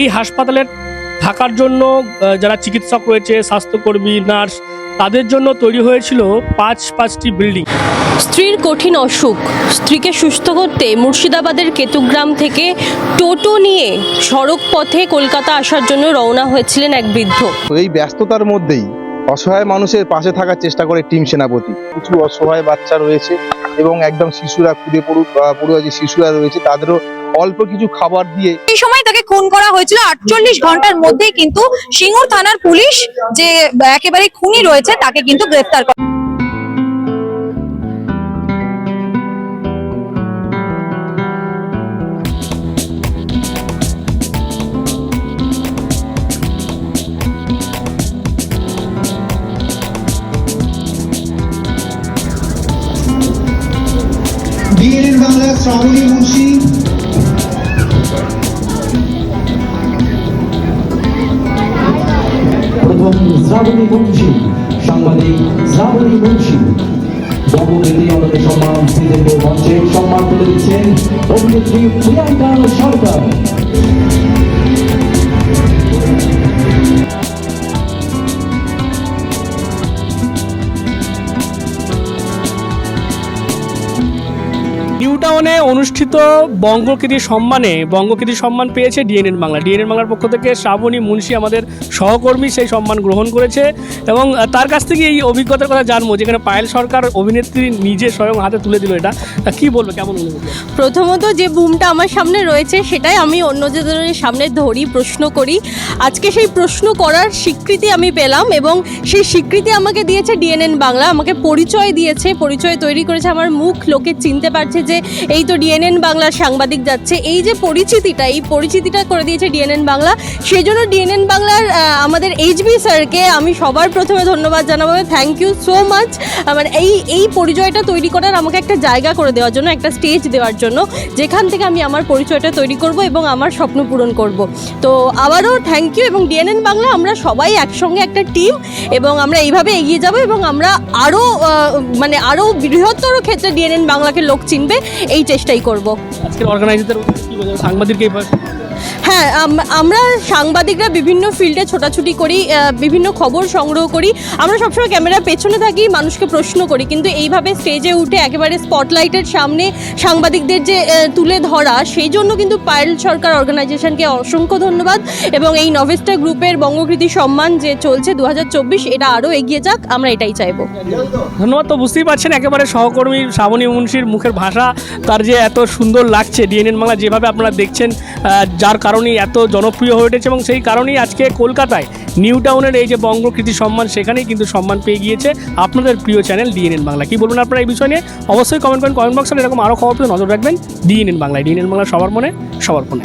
এই হাসপাতালের থাকার জন্য যারা চিকিৎসক রয়েছে স্বাস্থ্যকর্মী নার্স তাদের জন্য তৈরি হয়েছিল পাঁচ পাঁচটি বিল্ডিং। স্ত্রীর কঠিন অসুখ স্ত্রীকে সুস্থ করতে মুর্শিদাবাদের কেতুগ্রাম থেকে টোটো নিয়ে সড়ক পথে কলকাতা আসার জন্য রওনা হয়েছিলেন এক বৃদ্ধ। এই ব্যস্ততার মধ্যেই অসহায় মানুষের পাশে থাকার চেষ্টা করে টিম সেনাপতি। কিছু অসহায় বাচ্চা রয়েছে এবং একদম শিশুরা পড়ু পড়ুয়া যে শিশুরা রয়েছে তাদেরও অল্প কিছু খাবার দিয়ে এই সময় তাকে খুন করা হয়েছিল আটচল্লিশ ঘণ্টার মধ্যেই কিন্তু সিঙ্গুর থানার পুলিশ যে একেবারে খুনি রয়েছে তাকে কিন্তু গ্রেফতার করে। ডিএনএন বাংলা শ্রাবণী মুন্সি শ্রাবণী মুন্সি সাংবাদিক শ্রাবণী মুন্সি বঙ্গবন্ধু আমাদের সম্মান শ্রীদেবের মঞ্চে সম্মান তুলে দিচ্ছেন অভিনেত্রী প্রিয়াঙ্কা সরকার। নিউ অনুষ্ঠিত বঙ্গকৃতি সম্মানে বঙ্গকৃতি সম্মান পেয়েছে ডিএনএন বাংলা। ডিএনএন বাংলার পক্ষ থেকে শ্রাবণী মুন্সি আমাদের সহকর্মী সেই সম্মান গ্রহণ করেছে এবং তার কাছ থেকে এই অভিজ্ঞতার কথা জানব, যেখানে পায়েল সরকার অভিনেত্রী নিজে স্বয়ং হাতে তুলে দিল এটা। কি বলবে, কেমন প্রথমত যে বুমটা আমার সামনে রয়েছে, সেটাই আমি অন্যদের সামনে ধরি, প্রশ্ন করি। আজকে সেই প্রশ্ন করার স্বীকৃতি আমি পেলাম এবং সেই স্বীকৃতি আমাকে দিয়েছে ডিএনএন বাংলা। আমাকে পরিচয় দিয়েছে, পরিচয় তৈরি করেছে। আমার মুখ লোকে চিনতে পারছে যে এই তো ডিএনএন বাংলার সাংবাদিক যাচ্ছে। এই যে পরিচিতিটা, এই পরিচিতিটা করে দিয়েছে ডিএনএন বাংলা। সেই জন্য ডিএনএন বাংলার আমাদের এইচবি স্যারকে আমি সবার প্রথমে ধন্যবাদ জানাব। থ্যাংক ইউ সো মাচ আমার এই এই পরিচয়টা তৈরি করার আমাকে একটা জায়গা করে দেওয়ার জন্য, একটা স্টেজ দেওয়ার জন্য। যেখান থেকে আমি আমার পরিচয়টা তৈরি করব এবং আমার স্বপ্ন পূরণ করব। তো আবারও থ্যাংক ইউ এবং ডিএনএন বাংলা, আমরা সবাই একসঙ্গে একটা টিম এবং আমরা এইভাবে এগিয়ে যাব এবং আমরা আরও মানে আরও বৃহত্তর ক্ষেত্রে ডিএনএন বাংলাকে লোক চিনবে। এই চেষ্টাই করব। আজকের হ্যাঁ আম- আমরা সাংবাদিকরা বিভিন্ন ফিল্ডে ছোটাছুটি করি বিভিন্ন খবর সংগ্রহ করি। আমরা সবসময় ক্যামেরার পেছনে থাকি, মানুষকে প্রশ্ন করি। কিন্তু এইভাবে স্টেজে উঠে একেবারে স্পটলাইটের সামনে সাংবাদিকদের যে তুলে ধরা, সেই জন্য কিন্তু পায়েল সরকার অর্গানাইজেশনকে অসংখ্য ধন্যবাদ। এবং এই নভেস্টা গ্রুপের বঙ্গকৃতি সম্মান যে চলছে দু হাজার চব্বিশ, এটা আরও এগিয়ে যাক, আমরা এটাই চাইব। ধন্যবাদ, তো বুঝতেই পারছেন, একেবারে সহকর্মী শ্রাবণী মুন্সির মুখের ভাষা, তার যে এত সুন্দর লাগছে ডিএনএন বাংলা যেভাবে আপনারা দেখছেন যার যার কারণেই এত জনপ্রিয় হয়ে উঠেছে এবং সেই কারণেই আজকে কলকাতায় নিউ টাউনের এই যে বঙ্গকৃতি সম্মান, সেখানেই কিন্তু সম্মান পেয়ে গিয়েছে আপনাদের প্রিয় চ্যানেল ডিএনএন বাংলা। কী বলবেন আপনারা এই বিষয় নিয়ে? অবশ্যই কমেন্ট করেন কমেন্ট বক্সে এরকম আরও খবর পেয়ে নজর রাখবেন। ডিএনএন বাংলায়, ডিএনএন বাংলা সবার মনে, সবার ফোনে।